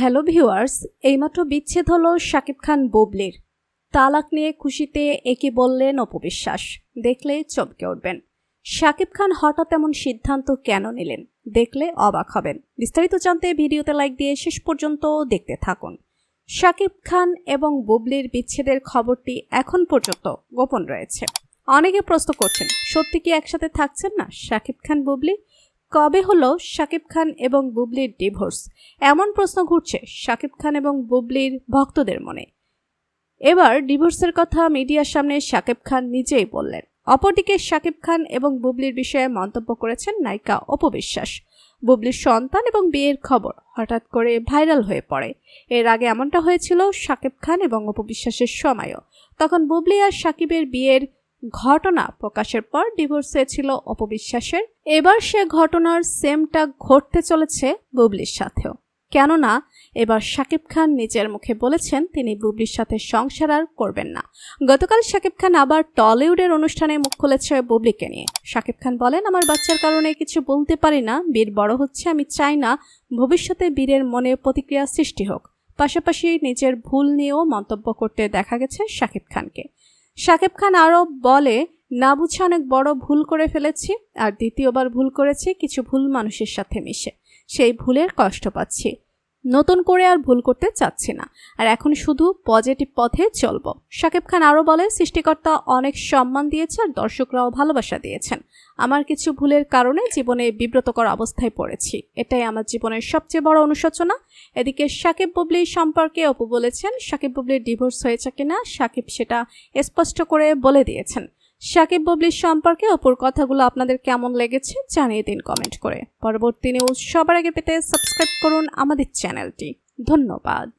Hello viewers এইমাত্র বিচ্ছেদ হলো শাকিব খান বুবলির। তালাক নিয়ে খুশিতে একে বললেন অপবিশ্বাস। দেখলে চমকে উঠবেন। শাকিব খান হঠাৎ এমন সিদ্ধান্ত কেন নিলেন? দেখলে অবাক হবেন। বিস্তারিত জানতে ভিডিওতে লাইক দিয়ে শেষ পর্যন্ত দেখতে থাকুন। শাকিব খান এবং বুবলির বিচ্ছেদের খবরটি এখন পর্যন্ত গোপন রয়েছে। অনেকে প্রশ্ন করছেন, সত্যি কি একসাথে থাকছেন না শাকিব খান বুবলি? কবে হলো শাকিব খান এবং বুবলির ডিভোর্স? এমন প্রশ্ন ঘুরছে শাকিব খান এবং বুবলির ভক্তদের মনে। এবার ডিভোর্সের কথা মিডিয়ার সামনে শাকিব খান নিজেই বললেন। অপরদিকে শাকিব খান এবং বুবলির বিষয়ে মন্তব্য করেছেন নায়িকা অপবিশ্বাস বুবলির সন্তান এবং বিয়ের খবর হঠাৎ করে ভাইরাল হয়ে পড়ে। এর আগে এমনটা হয়েছিল শাকিব খান এবং অপবিশ্বাসের সময়ও। তখন বুবলি আর শাকিবের বিয়ের ঘটনা প্রকাশের পর ডিভোর্স হয়েছিল অপবিশ্বাসের। এবার সে ঘটনার সেমটা ঘটতে চলেছে বুবলির সাথেও। কেননা, এবার শাকিব খান নিজের মুখে বলেছেন তিনি বুবলির সাথে সংসার আর করবেন না। গতকাল শাকিব খান আবার টলিউডের অনুষ্ঠানে মুখ খুলেছে বুবলিকে নিয়ে। শাকিব খান বলেন, আমার বাচ্চার কারণে কিছু বলতে পারি না। বীর বড় হচ্ছে, আমি চাই না ভবিষ্যতে বীরের মনে প্রতিক্রিয়া সৃষ্টি হোক। পাশাপাশি নিজের ভুল নিয়েও মন্তব্য করতে দেখা গেছে শাকিব খানকে। শাকিব খান আরও বলে, না বুঝে অনেক বড় ভুল করে ফেলেছি, আর দ্বিতীয়বার ভুল করেছি, কিছু ভুল মানুষের সাথে মিশে। সেই ভুলের কষ্ট পাচ্ছি। নতুন করে আর ভুল করতে চাচ্ছি না। আর এখন শুধু পজিটিভ পথে চলব। শাকিব খান আরও বলে, সৃষ্টিকর্তা অনেক সম্মান দিয়েছে আর দর্শকরাও ভালোবাসা দিয়েছেন। আমার কিছু ভুলের কারণে জীবনে বিব্রতকর অবস্থায় পড়েছি। এটাই আমার জীবনের সবচেয়ে বড় অনুশোচনা। এদিকে সাকিব বুবলি সম্পর্কে অপু বলেছেন সাকিব বুবলির ডিভোর্স হয়েছে কিনা সাকিব সেটা স্পষ্ট করে বলে দিয়েছেন। সাকিব বাবলির সম্পর্কে অপর কথাগুলো আপনাদের কেমন লেগেছে জানিয়ে দিন কমেন্ট করে। পরবর্তী নিউজ সবার আগে পেতে সাবস্ক্রাইব করুন আমাদের চ্যানেলটি ধন্যবাদ।